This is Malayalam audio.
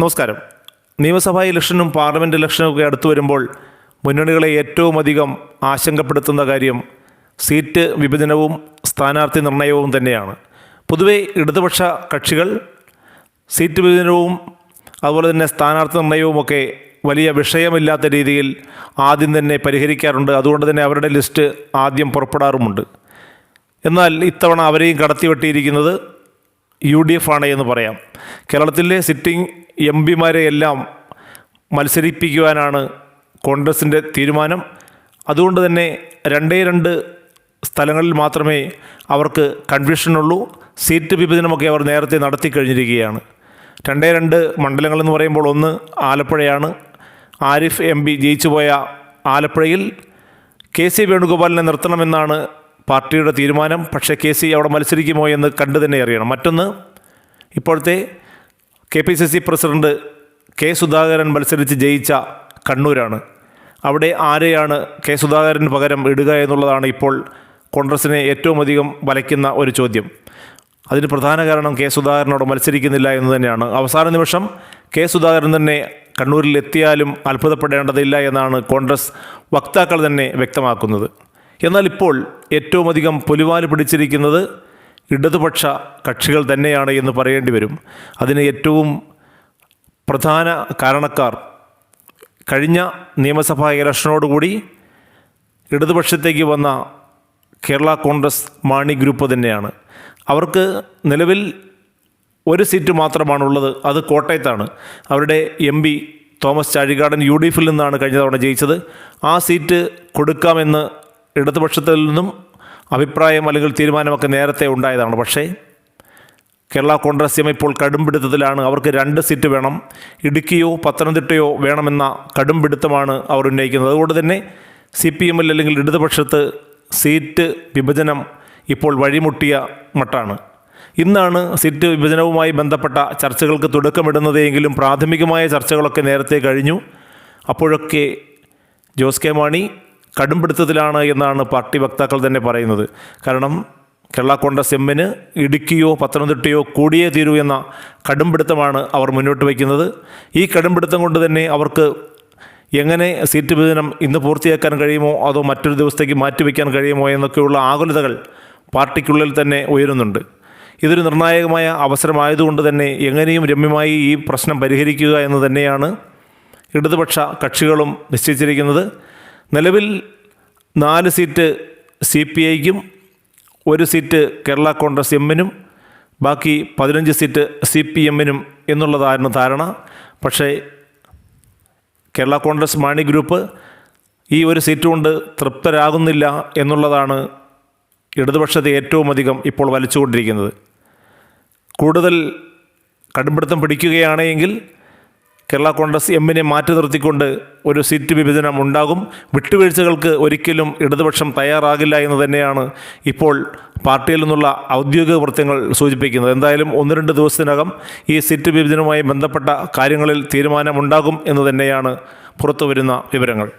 നമസ്കാരം. നിയമസഭാ ഇലക്ഷനും പാർലമെന്റ് ഇലക്ഷനും ഒക്കെ അടുത്തു വരുമ്പോൾ മുന്നണികളെ ഏറ്റവും അധികം ആശങ്കപ്പെടുത്തുന്ന കാര്യം സീറ്റ് വിഭജനവും സ്ഥാനാർത്ഥി നിർണയവും തന്നെയാണ്. പൊതുവെ ഇടതുപക്ഷ കക്ഷികൾ സീറ്റ് വിഭജനവും അതുപോലെ തന്നെ സ്ഥാനാർത്ഥി നിർണയവുമൊക്കെ വലിയ വിഷയമില്ലാത്ത രീതിയിൽ ആദ്യം തന്നെ പരിഹരിക്കാറുണ്ട്. അതുകൊണ്ട് തന്നെ അവരുടെ ലിസ്റ്റ് ആദ്യം പുറപ്പെടാറുമുണ്ട്. എന്നാൽ ഇത്തവണ അവരെയും കടത്തിവെട്ടിയിരിക്കുന്നത് യു ഡി എഫ് ആണ് എന്ന് പറയാം. കേരളത്തിലെ സിറ്റിംഗ് എം പിമാരെ എല്ലാം മത്സരിപ്പിക്കുവാനാണ് കോൺഗ്രസിന്റെ തീരുമാനം. അതുകൊണ്ട് തന്നെ രണ്ടേ രണ്ട് സ്ഥലങ്ങളിൽ മാത്രമേ അവർക്ക് കൺഫ്യൂഷനുള്ളൂ സീറ്റ് വിഭജനമൊക്കെ അവർ നേരത്തെ നടത്തി കഴിഞ്ഞിരിക്കുകയാണ്. രണ്ടേ രണ്ട് മണ്ഡലങ്ങളെന്ന് പറയുമ്പോൾ ഒന്ന് ആലപ്പുഴയാണ്. ആരിഫ് എം പി ജയിച്ചുപോയ ആലപ്പുഴയിൽ കെ സി വേണുഗോപാലിനെ നിർത്തണമെന്നാണ് പാർട്ടിയുടെ തീരുമാനം പക്ഷേ കെ സി അവിടെ മത്സരിക്കുമോ എന്ന് കണ്ടു തന്നെ അറിയണം. മറ്റൊന്ന് ഇപ്പോഴത്തെ K P C C president K Sudhakaran മത്സരിച്ച് ജയിച്ച കണ്ണൂരാണ്. അവിടെ ആരെയാണ് കെ സുധാകരന് പകരം ഇടുക എന്നുള്ളതാണ് ഇപ്പോൾ കോൺഗ്രസിനെ ഏറ്റവും അധികം വലയ്ക്കുന്ന ഒരു ചോദ്യം. അതിന് പ്രധാന കാരണം കെ സുധാകരനോട് മത്സരിക്കുന്നില്ല എന്ന് തന്നെയാണ്. അവസാന നിമിഷം കെ സുധാകരൻ തന്നെ കണ്ണൂരിൽ എത്തിയാലും അത്ഭുതപ്പെടേണ്ടതില്ല എന്നാണ് കോൺഗ്രസ് വക്താക്കൾ തന്നെ വ്യക്തമാക്കുന്നത്. എന്നാൽ ഇപ്പോൾ ഏറ്റവും അധികം പൊലിവാൽ പിടിച്ചിരിക്കുന്നത് ഇടതുപക്ഷ കക്ഷികൾ തന്നെയാണ് എന്ന് പറയേണ്ടി വരും. അതിന് ഏറ്റവും പ്രധാന കാരണക്കാർ കഴിഞ്ഞ നിയമസഭാ ഇലക്ഷനോടുകൂടി ഇടതുപക്ഷത്തേക്ക് വന്ന കേരള കോൺഗ്രസ് മാണി ഗ്രൂപ്പ് തന്നെയാണ്. അവർക്ക് നിലവിൽ ഒരു സീറ്റ് മാത്രമാണുള്ളത് അത് കോട്ടയത്താണ്. അവരുടെ M P Thomas Chazhikadan U D എഫിൽ നിന്നാണ് കഴിഞ്ഞ തവണ ജയിച്ചത്. ആ സീറ്റ് കൊടുക്കാമെന്ന് ഇടതുപക്ഷത്തിൽ നിന്നും അഭിപ്രായം അല്ലെങ്കിൽ തീരുമാനമൊക്കെ നേരത്തെ ഉണ്ടായതാണ്. പക്ഷേ കേരള കോൺഗ്രസ് എം ഇപ്പോൾ കടുംപിടുത്തത്തിലാണ്. അവർക്ക് രണ്ട് സീറ്റ് വേണം. ഇടുക്കിയോ പത്തനംതിട്ടയോ വേണമെന്ന കടുംപിടുത്തമാണ് അവർ ഉന്നയിക്കുന്നത്. അതുകൊണ്ട് തന്നെ സി പി എമ്മിൽ അല്ലെങ്കിൽ ഇടതുപക്ഷത്ത് സീറ്റ് വിഭജനം ഇപ്പോൾ വഴിമുട്ടിയ മട്ടാണ്. ഇന്നാണ് സീറ്റ് വിഭജനവുമായി ബന്ധപ്പെട്ട ചർച്ചകൾക്ക് തുടക്കമിടുന്നതെങ്കിലും പ്രാഥമികമായ ചർച്ചകളൊക്കെ നേരത്തെ കഴിഞ്ഞു. അപ്പോഴൊക്കെ ജോസ് കെ മാണി കടുംപിടുത്തത്തിലാണ് എന്നാണ് പാർട്ടി വക്താക്കൾ തന്നെ പറയുന്നത്. കാരണം കേരള കോൺഗ്രസ് എമ്മിന് ഇടുക്കിയോ പത്തനംതിട്ടയോ കൂടിയേ തീരൂ എന്ന കടുംപിടുത്തമാണ് അവർ മുന്നോട്ട് വയ്ക്കുന്നത്. ഈ കടുംപിടുത്തം കൊണ്ട് തന്നെ അവർക്ക് എങ്ങനെ സീറ്റ് വിഭജനം ഇന്ന് പൂർത്തിയാക്കാൻ കഴിയുമോ അതോ മറ്റൊരു ദിവസത്തേക്ക് മാറ്റിവെക്കാൻ കഴിയുമോ എന്നൊക്കെയുള്ള ആകുലതകൾ പാർട്ടിക്കുള്ളിൽ തന്നെ ഉയരുന്നുണ്ട്. ഇതൊരു നിർണായകമായ അവസരമായതുകൊണ്ട് തന്നെ എങ്ങനെയും രമ്യമായി ഈ പ്രശ്നം പരിഹരിക്കുക എന്ന് തന്നെയാണ് ഇടതുപക്ഷ കക്ഷികളും നിശ്ചയിച്ചിരിക്കുന്നത്. നിലവിൽ നാല് സീറ്റ് സി പി ഐക്കും ഒരു സീറ്റ് കേരള കോൺഗ്രസ് എമ്മിനും ബാക്കി പതിനഞ്ച് സീറ്റ് സി പി എമ്മിനും എന്നുള്ളതായിരുന്നു ധാരണ. പക്ഷേ കേരള കോൺഗ്രസ് മാണി ഗ്രൂപ്പ് ഈ ഒരു സീറ്റ് കൊണ്ട് തൃപ്തരാകുന്നില്ല എന്നുള്ളതാണ് ഇടതുപക്ഷത്തെ ഏറ്റവും അധികം ഇപ്പോൾ വലിച്ചുകൊണ്ടിരിക്കുന്നത്. കൂടുതൽ കടുംപിടുത്തം പിടിക്കുകയാണെങ്കിൽ കേരള കോൺഗ്രസ് എമ്മിനെ മാറ്റി നിർത്തിക്കൊണ്ട് ഒരു സീറ്റ് വിഭജനം ഉണ്ടാകും. വിട്ടുവീഴ്ചകൾക്ക് ഒരിക്കലും ഇടതുപക്ഷം തയ്യാറാകില്ല എന്ന് തന്നെയാണ് ഇപ്പോൾ പാർട്ടിയിൽ നിന്നുള്ള ഔദ്യോഗിക വൃത്തങ്ങൾ സൂചിപ്പിക്കുന്നത്. എന്തായാലും ഒന്ന് രണ്ട് ദിവസത്തിനകം ഈ സീറ്റ് വിഭജനവുമായി ബന്ധപ്പെട്ട കാര്യങ്ങളിൽ തീരുമാനമുണ്ടാകും എന്ന് തന്നെയാണ് പുറത്തുവരുന്ന വിവരങ്ങൾ.